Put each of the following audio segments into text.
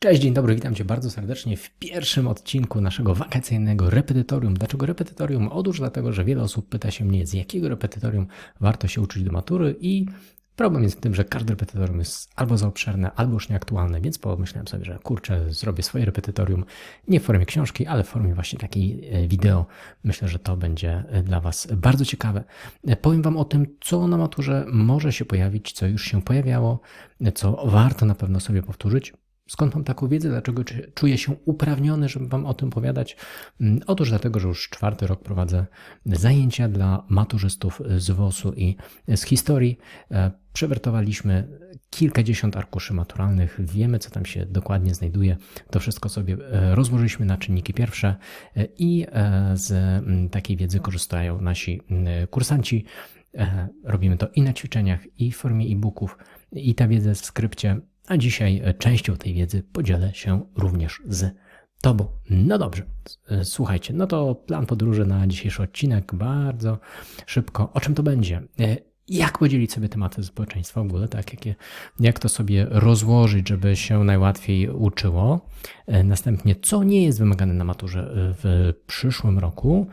Cześć, dzień dobry, witam Cię bardzo serdecznie w pierwszym odcinku naszego wakacyjnego repetytorium. Dlaczego repetytorium? Otóż dlatego, że wiele osób pyta się mnie, z jakiego repetytorium warto się uczyć do matury i problem jest w tym, że każde repetytorium jest albo za obszerne, albo już nieaktualne, więc pomyślałem sobie, że kurczę, zrobię swoje repetytorium nie w formie książki, ale w formie właśnie takiej e, wideo. Myślę, że to będzie e, dla Was bardzo ciekawe. E, Powiem Wam o tym, co na maturze może się pojawić, co już się pojawiało, co warto na pewno sobie powtórzyć. Skąd mam taką wiedzę? Dlaczego czuję się uprawniony, żeby Wam o tym opowiadać? Mm, Otóż dlatego, że już czwarty rok prowadzę zajęcia dla maturzystów z WOS-u i z historii. E, Przewertowaliśmy kilkadziesiąt arkuszy maturalnych, wiemy, co tam się dokładnie znajduje. To wszystko sobie e, rozłożyliśmy na czynniki pierwsze e, i z mm, takiej wiedzy korzystają nasi mm, kursanci. Robimy to i na ćwiczeniach, i w formie e-booków, i ta wiedza w skrypcie. A dzisiaj e, częścią tej wiedzy podzielę się również z Tobą. No dobrze, e, słuchajcie, no to plan podróży na dzisiejszy odcinek bardzo szybko. O czym to będzie? E, Jak podzielić sobie tematy społeczeństwa w ogóle, tak? Jak, je- jak to sobie rozłożyć, żeby się najłatwiej uczyło? Następnie, co nie jest wymagane na maturze w przyszłym roku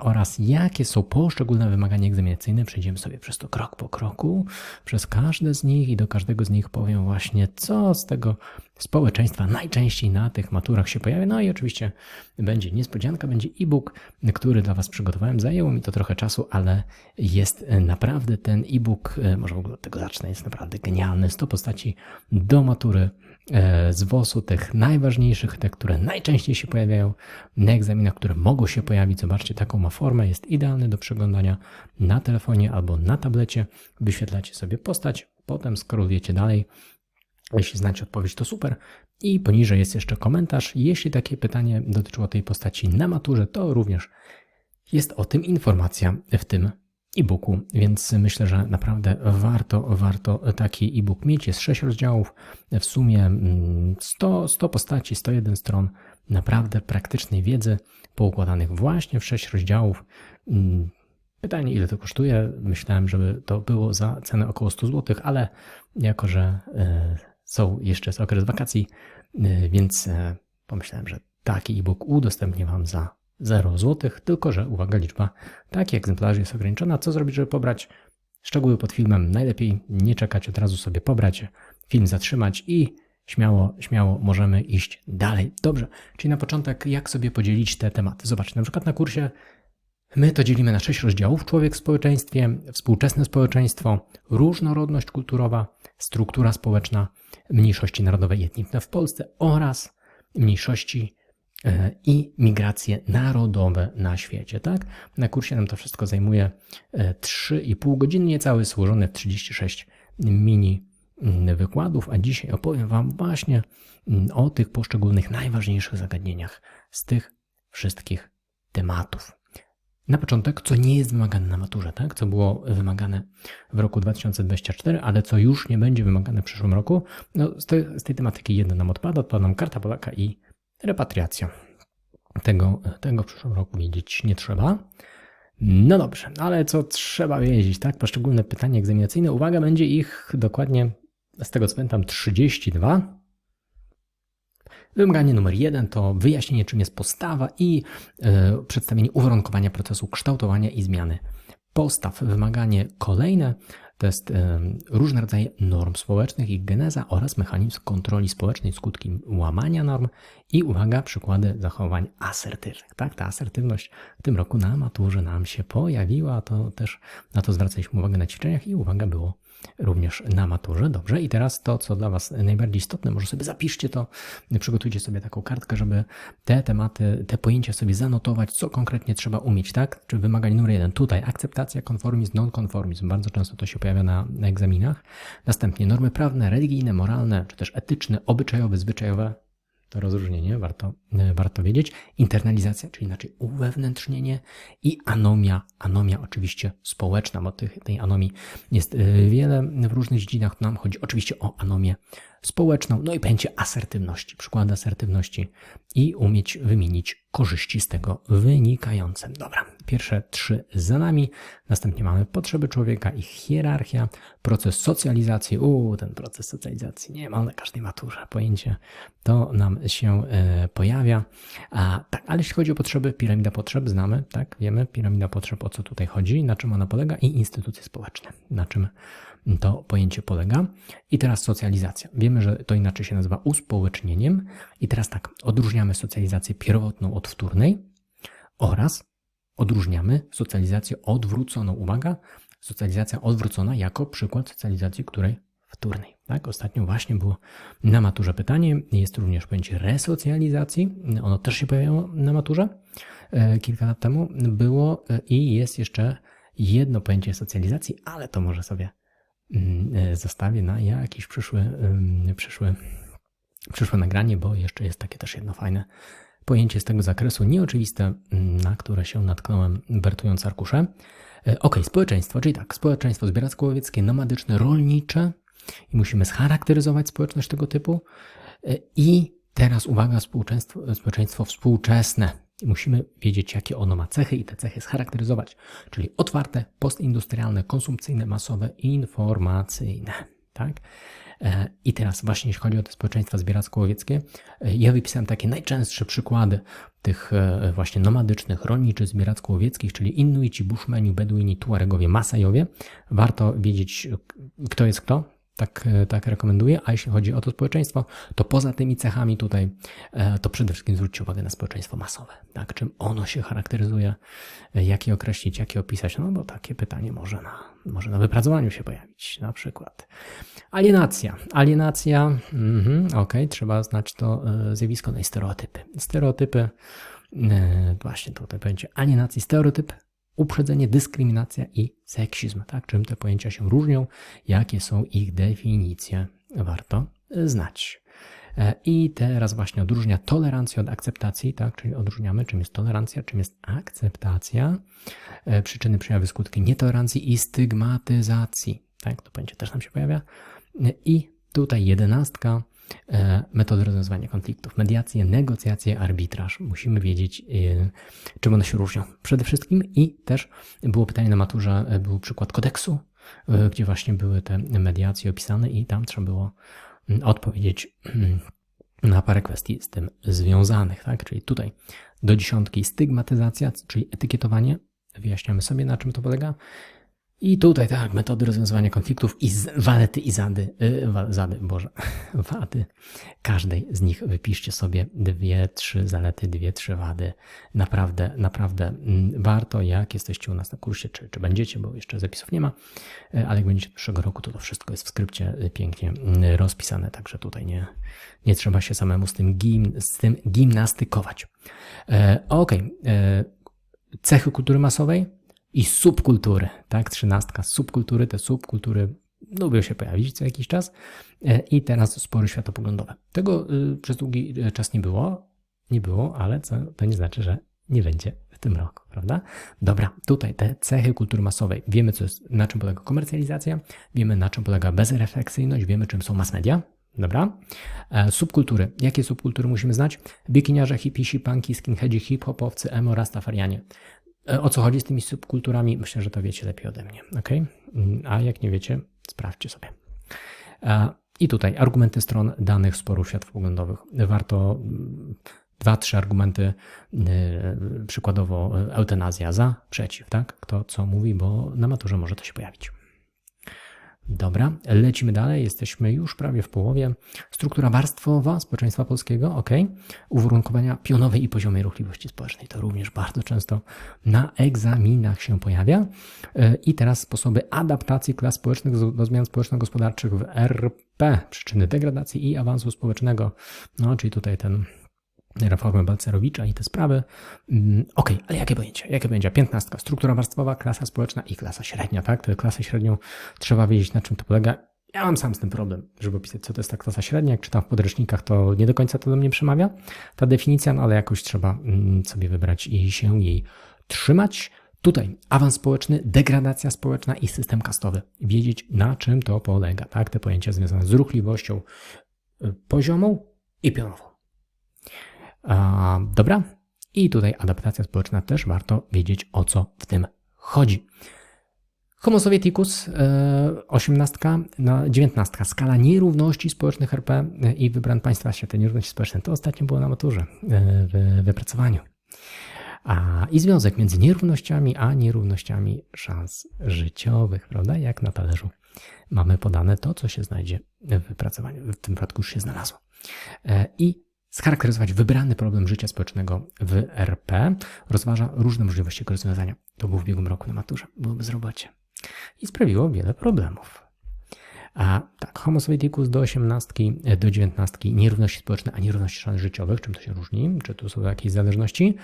oraz jakie są poszczególne wymagania egzaminacyjne. Przejdziemy sobie przez to krok po kroku, przez każde z nich i do każdego z nich powiem właśnie, co z tego społeczeństwa najczęściej na tych maturach się pojawia. No i oczywiście będzie niespodzianka, będzie e-book, który dla Was przygotowałem. Zajęło mi to trochę czasu, ale jest naprawdę ten e-book, e, może w ogóle od tego zacznę, jest naprawdę genialny. 100 postaci do matury z WOS-u, tych najważniejszych, te, które najczęściej się pojawiają na egzaminach, które mogą się pojawić. Zobaczcie, taką ma formę, jest idealny do przeglądania na telefonie albo na tablecie. Wyświetlacie sobie postać, potem skrolujecie dalej. Jeśli znacie odpowiedź, to super. I poniżej jest jeszcze komentarz. Jeśli takie pytanie dotyczyło tej postaci na maturze, to również jest o tym informacja w tym e-booku, więc myślę, że naprawdę warto, warto taki e-book mieć. Jest 6 rozdziałów, w sumie mm, 100, 100 postaci, 101 stron naprawdę praktycznej wiedzy poukładanych właśnie w 6 rozdziałów. Mm, Pytanie, ile to kosztuje? Myślałem, żeby to było za cenę około 100 zł, ale jako, że e, są jeszcze jest okres wakacji, e, więc e, pomyślałem, że taki e-book udostępnię Wam za 0 zł, tylko że uwaga, liczba takich egzemplarzy jest ograniczona. Co zrobić, żeby pobrać szczegóły pod filmem? Najlepiej nie czekać, od razu sobie pobrać, film zatrzymać i śmiało, śmiało możemy iść dalej. Dobrze, czyli na początek, jak sobie podzielić te tematy? Zobaczcie, na przykład na kursie My to dzielimy na sześć rozdziałów: człowiek w społeczeństwie, współczesne społeczeństwo, różnorodność kulturowa, struktura społeczna, mniejszości narodowe i etniczne w Polsce oraz mniejszości i migracje narodowe na świecie. Tak? Na kursie nam to wszystko zajmuje e, 3,5 godziny, niecały złożony w 36 mini mm, wykładów, a dzisiaj opowiem Wam właśnie mm, o tych poszczególnych najważniejszych zagadnieniach z tych wszystkich tematów. Na początek, co nie jest wymagane na maturze, tak? co było wymagane w roku 2024, ale co już nie będzie wymagane w przyszłym roku. No, z, tej, z tej tematyki jedno nam odpada, odpada nam karta Polaka i repatriacja. Tego, tego w przyszłym roku wiedzieć nie trzeba. No dobrze, ale co trzeba wiedzieć, tak? Poszczególne pytania egzaminacyjne. Uwaga, będzie ich dokładnie, z tego co pamiętam, 32. Wymaganie numer jeden to wyjaśnienie, czym jest postawa i e, przedstawienie uwarunkowania procesu kształtowania i zmiany postaw. Wymaganie kolejne to jest różne rodzaje norm społecznych, ich geneza oraz mechanizm kontroli społecznej, skutki łamania norm i uwaga, przykłady zachowań asertywnych. Tak, ta asertywność w tym roku na maturze nam się pojawiła, to też na to zwracaliśmy uwagę na ćwiczeniach i uwaga było również na maturze. Dobrze, i teraz to, co dla Was najbardziej istotne, może sobie zapiszcie to, przygotujcie sobie taką kartkę, żeby te tematy, te pojęcia sobie zanotować, co konkretnie trzeba umieć, tak? Czy wymaganie numer jeden, tutaj akceptacja, konformizm, non-konformizm, bardzo często to się pojawia na, na egzaminach. Następnie normy prawne, religijne, moralne, czy też etyczne, obyczajowe, zwyczajowe, to rozróżnienie warto, e, warto wiedzieć. Internalizacja, czyli inaczej uwewnętrznienie i anomia. Anomia oczywiście społeczna, bo tych, tej anomii jest e, wiele w różnych dziedzinach. Nam chodzi oczywiście o anomię społeczną, no i pojęcie asertywności, przykłady asertywności i umieć wymienić korzyści z tego wynikające. Dobra, pierwsze trzy za nami, następnie mamy potrzeby człowieka, ich hierarchia, proces socjalizacji, uuu, ten proces socjalizacji nie ma na każdej maturze, pojęcie to nam się e, pojawia, a tak, ale jeśli chodzi o potrzeby, piramida potrzeb znamy, tak, wiemy, piramida potrzeb, o co tutaj chodzi, na czym ona polega i instytucje społeczne, na czym to pojęcie polega. I teraz socjalizacja. Wiemy, że to inaczej się nazywa uspołecznieniem. I teraz tak, odróżniamy socjalizację pierwotną od wtórnej oraz odróżniamy socjalizację odwróconą. Uwaga, socjalizacja odwrócona jako przykład socjalizacji, której wtórnej. Tak? Ostatnio właśnie było na maturze pytanie. Jest również pojęcie resocjalizacji. Ono też się pojawiło na maturze e, kilka lat temu. Było e, i jest jeszcze jedno pojęcie socjalizacji, ale to może sobie zostawię na jakiś przyszły, przyszły, przyszłe nagranie, bo jeszcze jest takie też jedno fajne pojęcie z tego zakresu, nieoczywiste, mm, na które się natknąłem wertując arkusze. E, ok, społeczeństwo, czyli tak, społeczeństwo zbieracko-łowieckie, nomadyczne, rolnicze i musimy scharakteryzować społeczność tego typu. E, I teraz uwaga, społeczeństwo, społeczeństwo współczesne. Musimy wiedzieć, jakie ono ma cechy i te cechy scharakteryzować, czyli otwarte, postindustrialne, konsumpcyjne, masowe, informacyjne. Tak? E, I teraz właśnie jeśli chodzi o te społeczeństwa zbieracko-łowieckie, e, ja wypisałem takie najczęstsze przykłady tych e, właśnie nomadycznych, rolniczych, zbieracko-łowieckich, czyli Inuici, Bushmeni, Beduini, Tuaregowie, Masajowie. Warto wiedzieć, kto jest kto, tak, e, tak rekomenduję. A jeśli chodzi o to społeczeństwo, to poza tymi cechami tutaj, e, to przede wszystkim zwróćcie uwagę na społeczeństwo masowe. Tak? Czym ono się charakteryzuje, e, jak je określić, jak je opisać, no bo takie pytanie może na, może na wypracowaniu się pojawić, na przykład. Alienacja. Alienacja, mhm, ok, trzeba znać to zjawisko, no i stereotypy. Stereotypy, właśnie tutaj będzie alienacji, stereotyp uprzedzenie, dyskryminacja i seksizm. Tak? Czym te pojęcia się różnią, jakie są ich definicje, warto znać. E, I teraz właśnie odróżnia tolerancję od akceptacji, tak? czyli odróżniamy, czym jest tolerancja, czym jest akceptacja, e, przyczyny, przejawy, skutki nietolerancji i stygmatyzacji. Tak? To pojęcie też nam się pojawia. E, I tutaj jedenastka, E, metody rozwiązywania konfliktów, mediacje, negocjacje, arbitraż. Musimy wiedzieć, e, czym one się różnią. Przede wszystkim i też było pytanie na maturze, e, był przykład kodeksu, gdzie właśnie były te mediacje opisane i tam trzeba było mm, odpowiedzieć mm, na parę kwestii z tym związanych, tak? Czyli tutaj do dziesiątki stygmatyzacja, czyli etykietowanie. Wyjaśniamy sobie, na czym to polega. I tutaj tak, metody rozwiązywania konfliktów i walety i zady, yy, zady, Boże, wady. Każdej z nich wypiszcie sobie dwie, trzy zalety, dwie, trzy wady. Naprawdę, naprawdę mm, warto, jak jesteście u nas na kursie, czy, czy będziecie, bo jeszcze zapisów nie ma, yy, ale jak będziecie przyszłego roku, to to wszystko jest w skrypcie yy, pięknie yy, rozpisane, także tutaj nie, nie trzeba się samemu z tym, gim, z tym gimnastykować. Yy, Okej, okay. cechy kultury masowej, i subkultury, tak? Trzynastka, subkultury, te subkultury lubią się pojawić co jakiś czas e, i teraz spory światopoglądowe. Tego y, przez długi e, czas nie było, nie było, ale co, to nie znaczy, że nie będzie w tym roku, prawda? Dobra, tutaj te cechy kultury masowej. Wiemy, co jest, na czym polega komercjalizacja, wiemy, na czym polega bezrefleksyjność, wiemy, czym są mass media, Dobra? E, subkultury. Jakie subkultury musimy znać? Bikiniarze, hipisi, punki, skinheadzi, hip-hopowcy, emo, rastafarianie. E, o co chodzi z tymi subkulturami? Myślę, że to wiecie lepiej ode mnie. ok? Mm, a jak nie wiecie, sprawdźcie sobie. E, I tutaj argumenty stron danych sporów światopoglądowych. Warto mm, dwa, trzy argumenty, e, przykładowo eutanazja za, przeciw, tak? Kto co mówi, bo na maturze może to się pojawić. Dobra, lecimy dalej, jesteśmy już prawie w połowie. Struktura warstwowa społeczeństwa polskiego, ok. Uwarunkowania pionowej i poziomej ruchliwości społecznej, to również bardzo często na egzaminach się pojawia. E, I teraz sposoby adaptacji klas społecznych do zmian społeczno-gospodarczych w RP, przyczyny degradacji i awansu społecznego. No, czyli tutaj ten reformy Balcerowicza i te sprawy. Mm, ok, ale jakie pojęcia? Jakie pojęcia? Piętnastka. Struktura warstwowa, klasa społeczna i klasa średnia, tak? Tę klasę średnią trzeba wiedzieć, na czym to polega. Ja mam sam z tym problem, żeby opisać, co to jest ta klasa średnia. Jak czytam w podręcznikach, to nie do końca to do mnie przemawia, ta definicja, no ale jakoś trzeba mm, sobie wybrać i się jej trzymać. Tutaj awans społeczny, degradacja społeczna i system kastowy. Wiedzieć, na czym to polega, tak? Te pojęcia związane z ruchliwością, poziomą i pionową. Dobra. I tutaj adaptacja społeczna też warto wiedzieć o co w tym chodzi. Homo Sovieticus, 18, na 19, skala nierówności społecznych RP i wybran państwa świata nierówności społecznej. To ostatnio było na maturze w wypracowaniu. A, I związek między nierównościami a nierównościami szans życiowych, prawda? Jak na talerzu mamy podane to, co się znajdzie w wypracowaniu. W tym przypadku już się znalazło. E, I scharakteryzować wybrany problem życia społecznego w RP rozważa różne możliwości jego rozwiązania. To był w ubiegłym roku na maturze. Było bezrobocie. I sprawiło wiele problemów. A tak, Homo Sovieticus do 18, do 19, nierówności społeczne, a nierówności szans życiowych, czym to się różni, czy tu są jakieś zależności,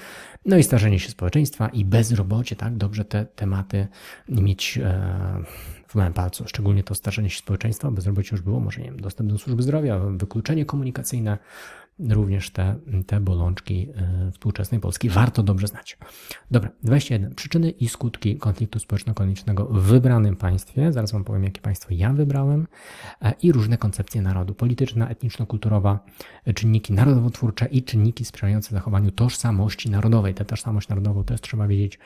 no i starzenie się społeczeństwa i bezrobocie, tak, dobrze te tematy mieć e, w małym palcu, szczególnie to starzenie się społeczeństwa, bezrobocie już było, może nie wiem, dostęp do służby zdrowia, wykluczenie komunikacyjne, również te, te bolączki e, współczesnej Polski warto dobrze znać. Dobra, 21. Przyczyny i skutki konfliktu społeczno-ekonomicznego w wybranym państwie. Zaraz Wam powiem, jakie państwo ja wybrałem. E, I różne koncepcje narodu. Polityczna, etniczno-kulturowa, e, czynniki narodowotwórcze i czynniki sprzyjające zachowaniu tożsamości narodowej. Tę tożsamość narodową też trzeba wiedzieć,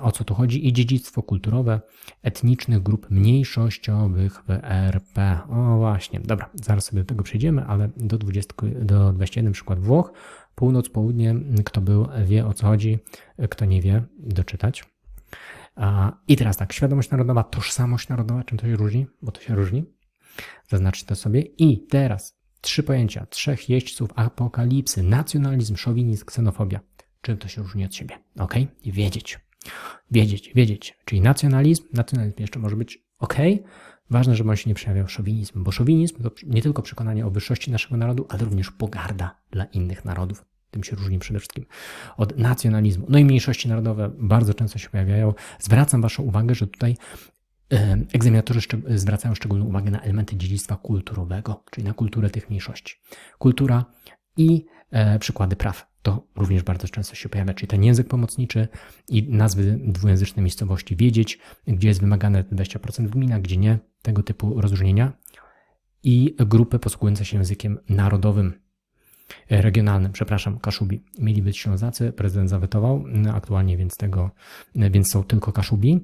o co tu chodzi. I dziedzictwo kulturowe etnicznych grup mniejszościowych w RP. O właśnie, dobra, zaraz sobie do tego przejdziemy, ale do 20, do 20 21 przykład Włoch, północ, południe, kto był, wie o co chodzi, kto nie wie, doczytać. I teraz tak, świadomość narodowa, tożsamość narodowa, czym to się różni? Bo to się różni. Zaznaczcie to sobie. I teraz trzy pojęcia, trzech jeźdźców apokalipsy, nacjonalizm, szowinizm, ksenofobia. Czym to się różni od siebie? Ok? Wiedzieć. Wiedzieć, wiedzieć. Czyli nacjonalizm, nacjonalizm jeszcze może być ok, Ważne, żeby on się nie przejawiał szowinizm, bo szowinizm to nie tylko przekonanie o wyższości naszego narodu, ale również pogarda dla innych narodów. Tym się różni przede wszystkim od nacjonalizmu. No i mniejszości narodowe bardzo często się pojawiają. Zwracam Waszą uwagę, że tutaj egzaminatorzy zwracają szczególną uwagę na elementy dziedzictwa kulturowego, czyli na kulturę tych mniejszości. Kultura i e, przykłady praw to również bardzo często się pojawia, czyli ten język pomocniczy i nazwy dwujęzyczne miejscowości wiedzieć, gdzie jest wymagane 20% w gminach, gdzie nie, tego typu rozróżnienia i grupy posługujące się językiem narodowym, e, regionalnym, przepraszam, Kaszubi. Mieli być Ślązacy, prezydent zawetował, no, aktualnie więc tego, e, więc są tylko Kaszubi.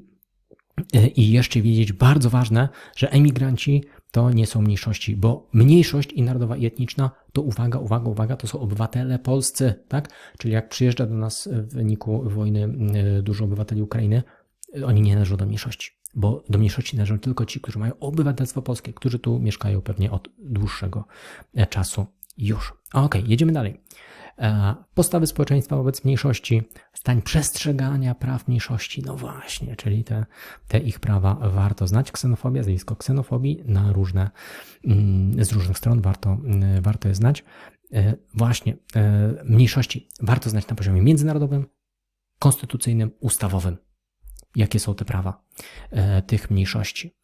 E, I jeszcze wiedzieć, bardzo ważne, że emigranci to nie są mniejszości, bo mniejszość i narodowa i etniczna to uwaga, uwaga, uwaga, to są obywatele polscy, tak? Czyli jak przyjeżdża do nas w wyniku wojny dużo obywateli Ukrainy, oni nie należą do mniejszości bo do mniejszości należą tylko ci, którzy mają obywatelstwo polskie, którzy tu mieszkają pewnie od dłuższego e, czasu już. Ok, jedziemy dalej. E, postawy społeczeństwa wobec mniejszości, stań przestrzegania praw mniejszości, no właśnie, czyli te, te ich prawa warto znać. Ksenofobia, zjawisko ksenofobii na różne, mm, z różnych stron warto, mm, warto je znać. E, właśnie, mniejszości warto znać na poziomie międzynarodowym, konstytucyjnym, ustawowym jakie są te prawa e, tych mniejszości.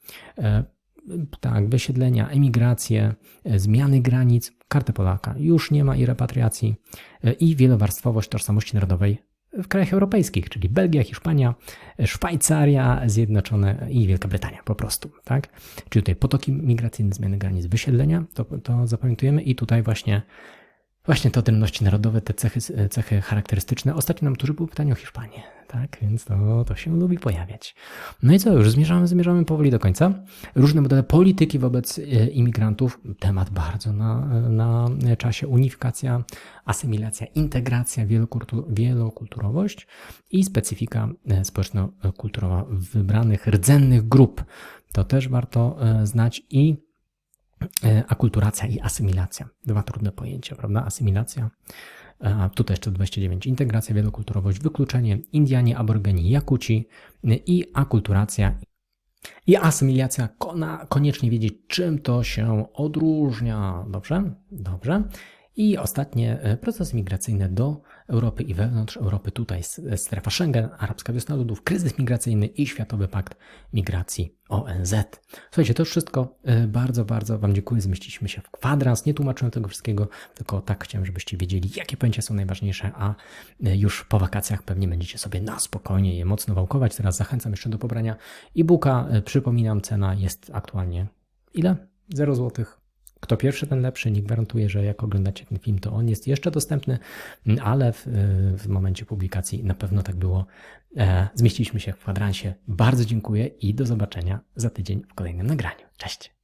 E, tak, wysiedlenia, emigracje, e, zmiany granic, kartę Polaka już nie ma i repatriacji i wielowarstwowość tożsamości narodowej w krajach europejskich, czyli Belgia, Hiszpania, Szwajcaria, Zjednoczone i Wielka Brytania po prostu, tak? Czyli tutaj potoki migracyjne, zmiany granic, wysiedlenia, to, to zapamiętujemy i tutaj właśnie Właśnie te odrębności narodowe, te cechy, cechy charakterystyczne. Ostatnio nam tu było pytanie o Hiszpanię, tak? Więc to, to się lubi pojawiać. No i co, już zmierzamy, zmierzamy powoli do końca. Różne modele polityki wobec e, imigrantów. Temat bardzo na, na czasie. Unifikacja, asymilacja, integracja, wielokulturowość i specyfika e, społeczno-kulturowa wybranych rdzennych grup. To też warto e, znać i akulturacja i asymilacja. Dwa trudne pojęcia, prawda? Asymilacja, a tutaj jeszcze 29. Integracja, wielokulturowość, wykluczenie, Indianie, aborygeni, Jakuci i akulturacja i asymilacja. Koniecznie wiedzieć, czym to się odróżnia. Dobrze? Dobrze. I ostatnie e, procesy migracyjne do Europy i wewnątrz Europy. Tutaj strefa Schengen, arabska wiosna ludów, kryzys migracyjny i Światowy Pakt Migracji ONZ. Słuchajcie, to wszystko e, bardzo, bardzo Wam dziękuję. Zmieściliśmy się w kwadrans. Nie tłumaczyłem tego wszystkiego, tylko tak chciałem, żebyście wiedzieli, jakie pojęcia są najważniejsze, a e, już po wakacjach pewnie będziecie sobie na spokojnie je mocno wałkować. Teraz zachęcam jeszcze do pobrania e-booka. Przypominam, cena jest aktualnie ile? 0 zł Kto pierwszy, ten lepszy. Nie gwarantuję, że jak oglądacie ten film, to on jest jeszcze dostępny, ale w, w momencie publikacji na pewno tak było. E, zmieściliśmy się w kwadransie. Bardzo dziękuję i do zobaczenia za tydzień w kolejnym nagraniu. Cześć!